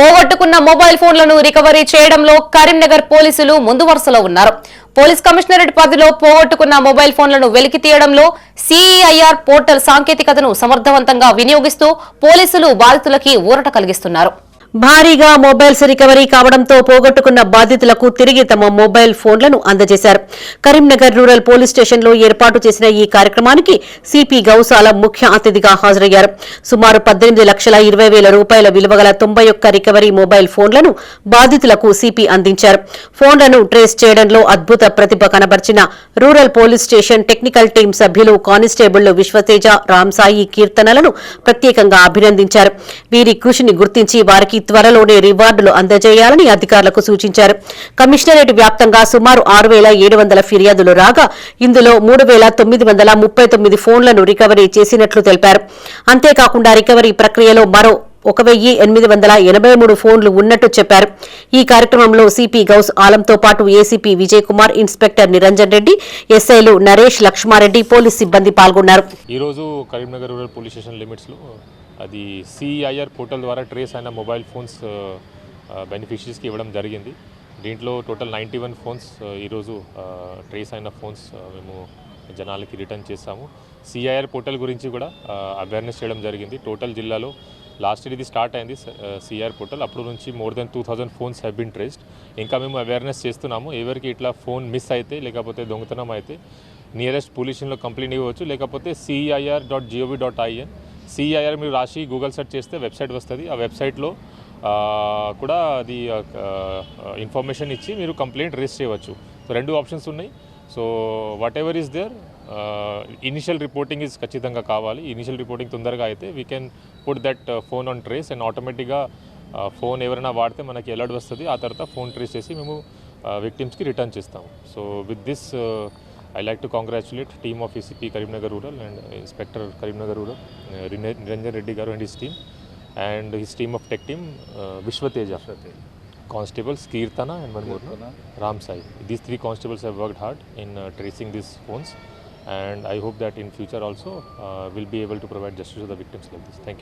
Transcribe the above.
పోగొట్టుకున్న మొబైల్ ఫోన్లను రికవరీ చేయడంలో కరీంనగర్ పోలీసులు ముందు వరుసలో ఉన్నారు. పోలీస్ కమిషనరేట్ పరిధిలో పోగొట్టుకున్న మొబైల్ ఫోన్లను వెలికి తీయడంలో సిఈఐఆర్ పోర్టల్ సాంకేతికతను సమర్థవంతంగా వినియోగిస్తూ పోలీసులు బాధితులకి ఊరట కలిగిస్తున్నారు. భారీగా మొబైల్స్ రికవరీ కావడంతో పోగొట్టుకున్న బాధితులకు తిరిగి తమ మొబైల్ ఫోన్లను అందజేశారు. కరీంనగర్ రూరల్ పోలీస్ స్టేషన్లో ఏర్పాటు చేసిన ఈ కార్యక్రమానికి సిపి గౌసాల ముఖ్య అతిథిగా హాజరయ్యారు. సుమారు పద్దెనిమిది లక్షల ఇరవై వేల రూపాయల విలువగల తొంభై ఒక్క రికవరీ మొబైల్ ఫోన్లను బాధితులకు సిపి అందించారు. ఫోన్లను ట్రేస్ చేయడంలో అద్భుత ప్రతిభ కనబర్చిన rural police station technical team సభ్యులు కానిస్టేబుళ్ళు విశ్వతేజ రామ్సాయి కీర్తనలను ప్రత్యేకంగా అభినందించారు. వీరి కృషిని గుర్తించి వారికి త్వరలోనే రివార్డులు అందజేయాలని అధికారులకు సూచించారు. కమిషనరేట్ వ్యాప్తంగా సుమారు ఆరు వేల ఏడు వందల ఫిర్యాదులు రాగా ఇందులో మూడు వేల తొమ్మిది వందల ముప్పై తొమ్మిది ఫోన్లను రికవరీ చేసినట్లు తెలిపారు. అంతేకాకుండా రికవరీ ప్రక్రియలో మరో ఒక వెయ్యి ఎనిమిది వందల ఎనభై మూడు ఫోన్లు ఉన్నట్టు చెప్పారు. ఈ కార్యక్రమంలో సిపి గౌస్ ఆలంతో పాటు ఏసీపీ విజయ్ కుమార్ ఇన్స్పెక్టర్ నిరంజన్ రెడ్డి ఎస్ఐలు నరేష్ లక్ష్మారెడ్డి పోలీస్ సిబ్బంది పాల్గొన్నారు. ఈరోజు కరీంనగర్ రూరల్ పోలీస్ స్టేషన్ అది సిఐఆర్ పోర్టల్ ద్వారా ట్రేస్ అయిన మొబైల్ ఫోన్స్ బెనిఫిషరీస్కి ఇవ్వడం జరిగింది. దీంట్లో టోటల్ నైంటీ వన్ ఫోన్స్ ఈరోజు ట్రేస్ అయిన ఫోన్స్ మేము జనాలకి రిటర్న్ చేస్తాము సిఐఆర్ పోర్టల్ గురించి కూడా అవేర్నెస్ చేయడం జరిగింది. టోటల్ జిల్లాలో లాస్ట్ ఇయర్ ఇది స్టార్ట్ అయింది సిఆర్ పోర్టల్. అప్పుడు నుంచి more than two thousand phones have been traced ఇంకా మేము అవేర్నెస్ చేస్తున్నాము. ఎవరికి ఇట్లా ఫోన్ మిస్ అయితే లేకపోతే దొంగతనం అయితే నియరెస్ట్ పోలీషన్లో కంప్లైంట్ ఇవ్వచ్చు లేకపోతే CIR dot GOV dot IN CIR మీరు రాసి గూగుల్ సెర్చ్ చేస్తే వెబ్సైట్ వస్తుంది. ఆ వెబ్సైట్లో కూడా అది ఇన్ఫర్మేషన్ ఇచ్చి మీరు కంప్లైంట్ రేస్ చేయవచ్చు. సో రెండు ఆప్షన్స్ ఉన్నాయి. So whatever is there initial reporting is ఖచ్చితంగా కావాలి. ఇనిషియల్ రిపోర్టింగ్ తొందరగా అయితే we can put that phone on trace and ఆటోమేటిక్గా ఫోన్ ఎవరైనా వాడితే మనకి అలర్ట్ వస్తుంది. ఆ తర్వాత ఫోన్ ట్రేస్ చేసి మేము విక్టిమ్స్కి రిటర్న్ చేస్తాము. So with this I like to congratulate team of ECP Karimnagar Rural and Inspector Karimnagar Rural, uh, Reddy Garu and his team, and his team of tech team, uh, Vishwateja, Constables Kirtana and one more, Ram Sai. These three constables have worked hard in uh, tracing these phones and I hope that in future also uh, we'll be able to provide justice to the victims like this. Thank you.